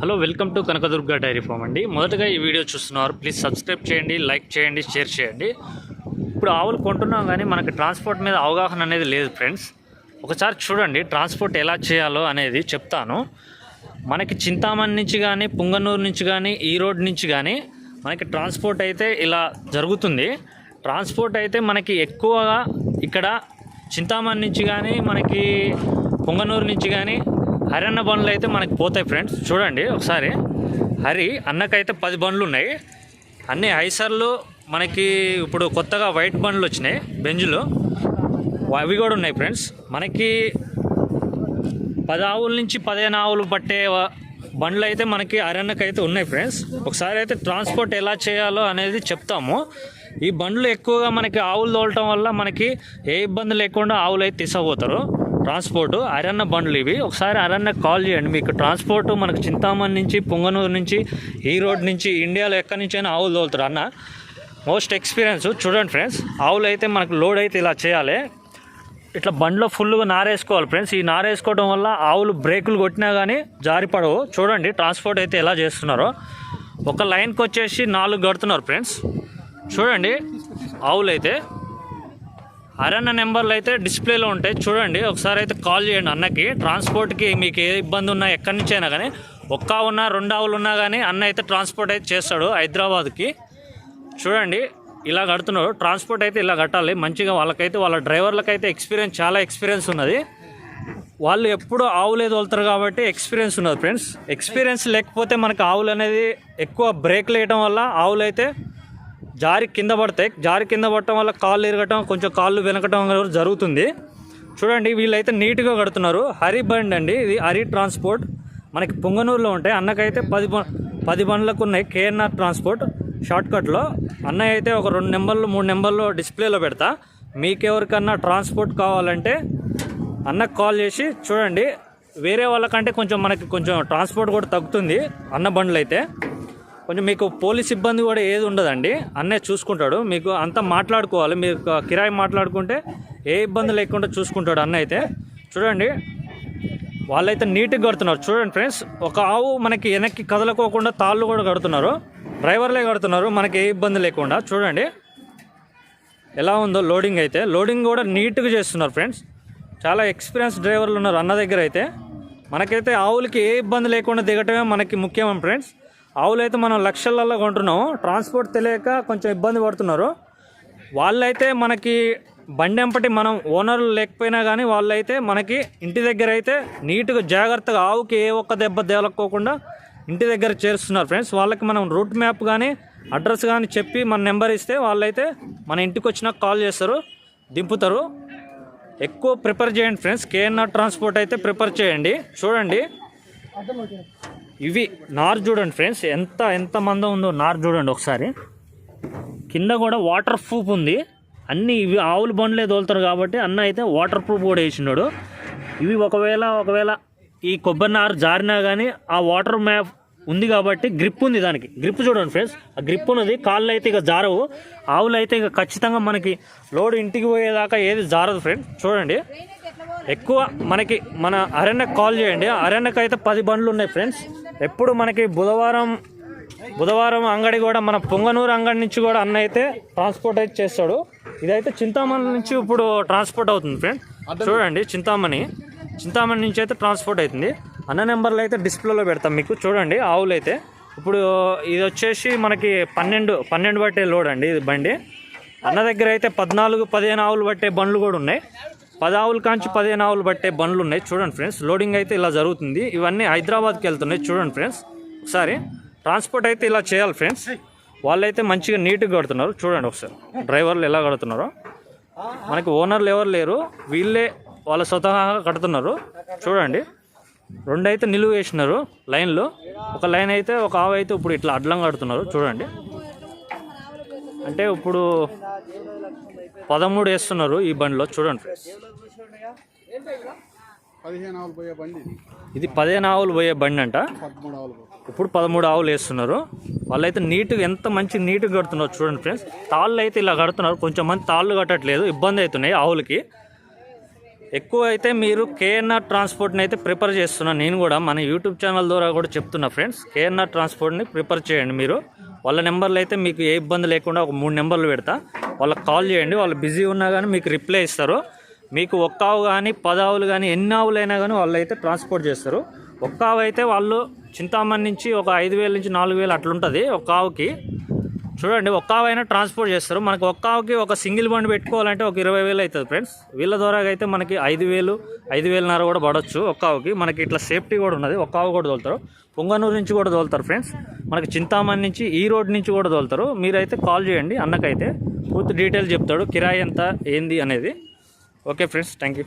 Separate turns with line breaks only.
Hello welcome to Kanakadurga dairy farm అండి. మొదటగా ఈ వీడియో చూస్తున్నారు. ప్లీజ్ సబ్స్క్రైబ్ చేయండి లైక్ చేయండి షేర్ చేయండి. ఇప్పుడు ఆవులు కొంటున్నాం కానీ మనకి ట్రాన్స్పోర్ట్ మీద అవగాహన అనేది లేదు ఫ్రెండ్స్. ఒకసారి చూడండి ట్రాన్స్పోర్ట్ ఎలా చేయాలో అనేది చెప్తాను. మనకి చింతామణి నుంచి కానీ పుంగనూరు నుంచి కానీ ఈ రోడ్ నుంచి కానీ మనకి ట్రాన్స్పోర్ట్ అయితే ఇలా జరుగుతుంది. ట్రాన్స్పోర్ట్ అయితే మనకి ఎక్కువగా ఇక్కడ చింతామణి నుంచి కానీ మనకి పుంగనూరు నుంచి కానీ అన్న బండ్లు అయితే మనకి పోతాయి ఫ్రెండ్స్. చూడండి ఒకసారి. హరి అన్నకైతే పది బండ్లు ఉన్నాయి. అన్ని హైసర్లు మనకి ఇప్పుడు కొత్తగా వైట్ బండ్లు వచ్చినాయి బెంజులు. అవి కూడా ఉన్నాయి ఫ్రెండ్స్. మనకి పది ఆవుల నుంచి పదిహేను ఆవులు పట్టే బండ్లు అయితే మనకి అరణ్యకు అయితే ఉన్నాయి ఫ్రెండ్స్. ఒకసారి అయితే ట్రాన్స్పోర్ట్ ఎలా చేయాలో అనేది చెప్తాము. ఈ బండ్లు ఎక్కువగా మనకి ఆవులు తోలటం వల్ల మనకి ఏ ఇబ్బంది లేకుండా ఆవులు అయితే తీసుకుపోతారు. ట్రాన్స్పోర్ట్ అరణ్య బండ్లు ఇవి. ఒకసారి అరణ్య కాల్ చేయండి. మీకు ట్రాన్స్పోర్ట్ మనకు చింతామణి నుంచి పొంగనూరు నుంచి ఈ రోడ్ నుంచి ఇండియాలో ఎక్కడి నుంచి అయినా ఆవులు తోలుతారు. అన్న మోస్ట్ ఎక్స్పీరియన్స్ చూడండి ఫ్రెండ్స్. ఆవులు అయితే మనకు లోడ్ అయితే ఇలా చేయాలి. ఇట్లా బండ్లో ఫుల్గా నారేసుకోవాలి ఫ్రెండ్స్. ఈ నారేసుకోవడం వల్ల ఆవులు బ్రేకులు కొట్టినా కానీ జారిపడవు చూడండి ట్రాన్స్పోర్ట్ అయితే ఎలా చేస్తున్నారో. ఒక లైన్కి వచ్చేసి నాలుగు కడుతున్నారు ఫ్రెండ్స్. చూడండి ఆవులు అయితే అరన్న నెంబర్లు అయితే డిస్ప్లేలో ఉంటాయి. చూడండి ఒకసారి అయితే కాల్ చేయండి అన్నకి. ట్రాన్స్పోర్ట్కి మీకు ఏ ఇబ్బంది ఉన్నా ఎక్కడి నుంచి అయినా కానీ ఒక్క ఉన్నా రెండు ఆవులు ఉన్నా కానీ అన్న అయితే ట్రాన్స్పోర్ట్ అయితే చేస్తాడు హైదరాబాద్కి. చూడండి ఇలా కడుతున్నారు ట్రాన్స్పోర్ట్ అయితే ఇలా కట్టాలి. మంచిగా వాళ్ళకైతే వాళ్ళ డ్రైవర్లకైతే ఎక్స్పీరియన్స్ చాలా ఎక్స్పీరియన్స్ ఉన్నది. వాళ్ళు ఎప్పుడు ఆవులే తోలుతారు కాబట్టి ఎక్స్పీరియన్స్ ఉన్నది ఫ్రెండ్స్. ఎక్స్పీరియన్స్ లేకపోతే మనకు ఆవులు అనేది ఎక్కువ బ్రేక్లు వేయటం వల్ల ఆవులు అయితే జారి కింద పడతాయి జారి కింద పడటం వల్ల కాళ్ళు ఇరగటం కొంచెం కాళ్ళు వెనకటం కూడా జరుగుతుంది. చూడండి వీళ్ళైతే నీట్గా కడుతున్నారు. హరి బండ్ అండి ఇది హరి ట్రాన్స్పోర్ట్. మనకి పొంగనూరులో ఉంటాయి. అన్నకైతే పది బ- పది బండ్లకు ఉన్నాయి కేఎన్ఆర్ ట్రాన్స్పోర్ట్ షార్ట్కట్లో. అన్నయ్య అయితే ఒక రెండు నెంబర్లు మూడు నెంబర్లు డిస్ప్లేలో పెడతా. మీకెవరికన్నా ట్రాన్స్పోర్ట్ కావాలంటే అన్నకు కాల్ చేసి చూడండి. వేరే వాళ్ళకంటే కొంచెం మనకి కొంచెం ట్రాన్స్పోర్ట్ కూడా తగ్గుతుంది అన్న బండ్లు అయితే కొంచెం మీకు పోలీస్ ఇబ్బంది కూడా ఏది ఉండదండి. అన్నే చూసుకుంటాడు. మీకు అంతా మాట్లాడుకోవాలి. మీరు కిరాయి మాట్లాడుకుంటే ఏ ఇబ్బంది లేకుండా చూసుకుంటాడు అన్న అయితే. చూడండి. వాళ్ళైతే నీట్గా కడుతున్నారు. చూడండి ఫ్రెండ్స్ ఒక ఆవు మనకి వెనక్కి కదలకోకుండా తాళ్ళు కూడా కడుతున్నారు. డ్రైవర్లే కడుతున్నారు. మనకి ఏ ఇబ్బంది లేకుండా. చూడండి. ఎలా ఉందో లోడింగ్ అయితే. లోడింగ్ కూడా నీట్గా చేస్తున్నారు ఫ్రెండ్స్. చాలా ఎక్స్పీరియన్స్ డ్రైవర్లు ఉన్నారు అన్న దగ్గర అయితే. మనకైతే ఆవులకి ఏ ఇబ్బంది లేకుండా దిగటమే మనకి ముఖ్యం ఫ్రెండ్స్. ఆవులైతే మనం లక్షలలో కొంటున్నాము ట్రాన్స్పోర్ట్ తెలియక కొంచెం ఇబ్బంది పడుతున్నారు. వాళ్ళైతే మనకి బండెంపటి మనం ఓనర్లు లేకపోయినా కానీ వాళ్ళైతే మనకి ఇంటి దగ్గర అయితే నీట్గా జాగ్రత్తగా ఆవుకి ఏ ఒక్క దెబ్బ తేలకోకుండా ఇంటి దగ్గర చేరుస్తున్నారు ఫ్రెండ్స్. వాళ్ళకి మనం రూట్ మ్యాప్ కానీ అడ్రస్ కానీ చెప్పి మన నెంబర్ ఇస్తే వాళ్ళైతే మన ఇంటికి వచ్చినాక కాల్ చేస్తారు దింపుతారు. ఎక్కువ ప్రిపేర్ చేయండి friends. K N R transport అయితే ప్రిపేర్ చేయండి. చూడండి. ఇవి నార్ చూడండి ఫ్రెండ్స్. ఎంత ఎంత మందం ఉందో నార్ చూడండి ఒకసారి. కింద కూడా వాటర్ ప్రూఫ్ ఉంది. అన్ని ఇవి ఆవుల బండ్లే తోలుతారు కాబట్టి అన్న అయితే వాటర్ ప్రూఫ్ కూడా వేసినాడు ఇవి ఒకవేళ ఒకవేళ ఈ కొబ్బరి నారు జారినా కానీ ఆ వాటర్ మ్యాప్ ఉంది కాబట్టి గ్రిప్ ఉంది దానికి. గ్రిప్ చూడండి ఫ్రెండ్స్. ఆ గ్రిప్ ఉన్నది. కాళ్ళు అయితే ఇక జారవు. ఆవులు అయితే ఇక ఖచ్చితంగా మనకి లోడ్ ఇంటికి పోయేదాకా ఏది జారదు ఫ్రెండ్స్ చూడండి. ఎక్కువ మనకి మన అరణ్యకు కాల్ చేయండి. అరణ్యకు అయితే పది బండ్లు ఉన్నాయి ఫ్రెండ్స్. ఎప్పుడు మనకి బుధవారం బుధవారం అంగడి కూడా మన పొంగనూరు అంగడి నుంచి కూడా అన్న అయితే ట్రాన్స్పోర్ట్ అయితే చేస్తాడు. ఇదైతే చింతామణి నుంచి ఇప్పుడు ట్రాన్స్పోర్ట్ అవుతుంది ఫ్రెండ్. చూడండి చింతామణి. చింతామణి నుంచి అయితే ట్రాన్స్పోర్ట్ అవుతుంది. అన్న నెంబర్లు అయితే డిస్ప్లేలో పెడతాం మీకు. చూడండి ఆవులు అయితే ఇప్పుడు ఇది వచ్చేసి మనకి పన్నెండు పన్నెండు పట్టే లోడ్ అండి ఇది బండి. అన్న దగ్గర అయితే పద్నాలుగు పదిహేను ఆవులు పట్టే బండ్లు కూడా ఉన్నాయి. పది ఆవులు కాంచి పదిహేను ఆవులు పట్టే బండ్లు ఉన్నాయి. చూడండి ఫ్రెండ్స్ లోడింగ్ అయితే ఇలా జరుగుతుంది. ఇవన్నీ హైదరాబాద్కి వెళ్తున్నాయి. చూడండి ఫ్రెండ్స్ ఒకసారి ట్రాన్స్పోర్ట్ అయితే ఇలా చేయాలి ఫ్రెండ్స్. వాళ్ళైతే మంచిగా నీట్గా కడుతున్నారు. చూడండి ఒకసారి డ్రైవర్లు ఎలా కడుతున్నారో. మనకి ఓనర్లు ఎవరు లేరు వీళ్ళే వాళ్ళ స్వతహాగా కడుతున్నారు. చూడండి రెండు అయితే నిలువ వేసినారు లైన్లో. ఒక లైన్ అయితే ఒక ఆవు అయితే ఇప్పుడు ఇట్లా అడ్లం కడుతున్నారు. చూడండి అంటే ఇప్పుడు పదమూడు వేస్తున్నారు ఈ బండిలో. చూడండి ఫ్రెండ్స్
ఇది.
పదిహేను ఆవులు పోయే బండి అంట. ఇప్పుడు పదమూడు ఆవులు వేస్తున్నారు. వాళ్ళైతే నీట్గా ఎంత మంచి నీట్గా కడుతున్నారు చూడండి ఫ్రెండ్స్ తాళ్ళు అయితే ఇలా కడుతున్నారు. కొంచెం మంది తాళ్ళు కట్టట్లేదు. ఇబ్బంది అవుతున్నాయి ఆవులకి. ఎక్కువ అయితే మీరు కేఎన్ఆర్ ట్రాన్స్పోర్ట్ని అయితే ప్రిపేర్ చేస్తున్నాను నేను కూడా. మన యూట్యూబ్ ఛానల్ ద్వారా కూడా చెప్తున్నా ఫ్రెండ్స్ కేఎన్ఆర్ ట్రాన్స్పోర్ట్ని ప్రిపేర్ చేయండి మీరు. వాళ్ళ నెంబర్లు అయితే మీకు ఏ ఇబ్బంది లేకుండా ఒక మూడు నెంబర్లు పెడతా. వాళ్ళకి కాల్ చేయండి వాళ్ళు బిజీ ఉన్నా కానీ మీకు రిప్లై ఇస్తారు. మీకు ఒక్క ఆవు కానీ పది ఆవులు కానీ ఎన్ని ఆవులైనా కానీ వాళ్ళు అయితే ట్రాన్స్పోర్ట్ చేస్తారు. ఒక్క ఆవు అయితే వాళ్ళు చింతామణి నుంచి ఒక ఐదు వేల నుంచి నాలుగు వేలు అట్లుంటుంది ఒక్క ఆవుకి. చూడండి ఒక్క ఆవు అయినా ట్రాన్స్పోర్ట్ చేస్తారు. మనకి ఒక్క ఆవుకి ఒక సింగిల్ బండి పెట్టుకోవాలంటే ఒక ఇరవై వేలు అవుతుంది ఫ్రెండ్స్. వీళ్ళ ద్వారా అయితే మనకి ఐదు వేలు ఐదు వేలన్నర కూడా పడవచ్చు ఒక్క ఆవుకి. మనకి ఇట్లా సేఫ్టీ కూడా ఉన్నది. ఒక్క ఆవు కూడా తోలుతారు. పొంగనూరు నుంచి కూడా తోలుతారు ఫ్రెండ్స్. మనకి చింతామణి నుంచి ఈ రోడ్ నుంచి కూడా తోలుతారు. మీరైతే కాల్ చేయండి అన్నకైతే పూర్తి డీటెయిల్ చెప్తాడు. కిరాయి ఎంత ఏంది అనేది. Okay friends thank you